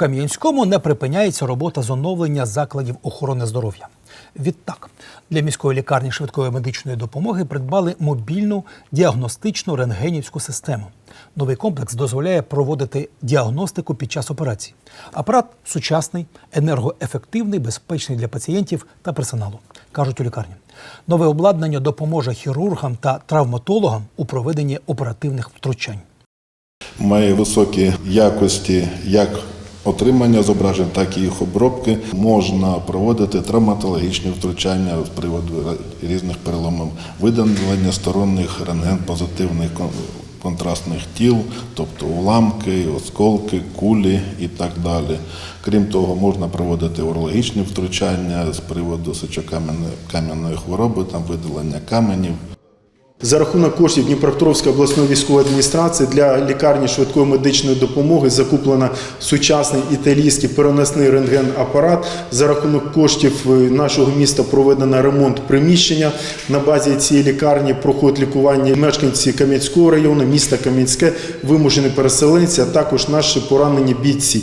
Кам'янському не припиняється робота з оновлення закладів охорони здоров'я. Відтак, для міської лікарні швидкої медичної допомоги придбали мобільну діагностичну рентгенівську систему. Новий комплекс дозволяє проводити діагностику під час операцій. Апарат сучасний, енергоефективний, безпечний для пацієнтів та персоналу, кажуть у лікарні. Нове обладнання допоможе хірургам та травматологам у проведенні оперативних втручань. має високі якості як отримання зображень, так і їх обробки. Можна проводити травматологічні втручання з приводу різних переломів, видалення сторонніх рентген-позитивних кон- контрастних тіл, тобто уламки, осколки, кулі і так далі. Крім того, можна проводити урологічні втручання з приводу сечокам'яної хвороби, там видалення каменів. За рахунок коштів Дніпропетровської обласної військової адміністрації для лікарні швидкої медичної допомоги закуплено сучасний італійський переносний рентген-апарат. За рахунок коштів е, нашого міста проведено ремонт приміщення. На базі цієї лікарні проходить лікування мешканці Кам'янського району, міста Кам'янське, вимушені переселенці, а також наші поранені бійці.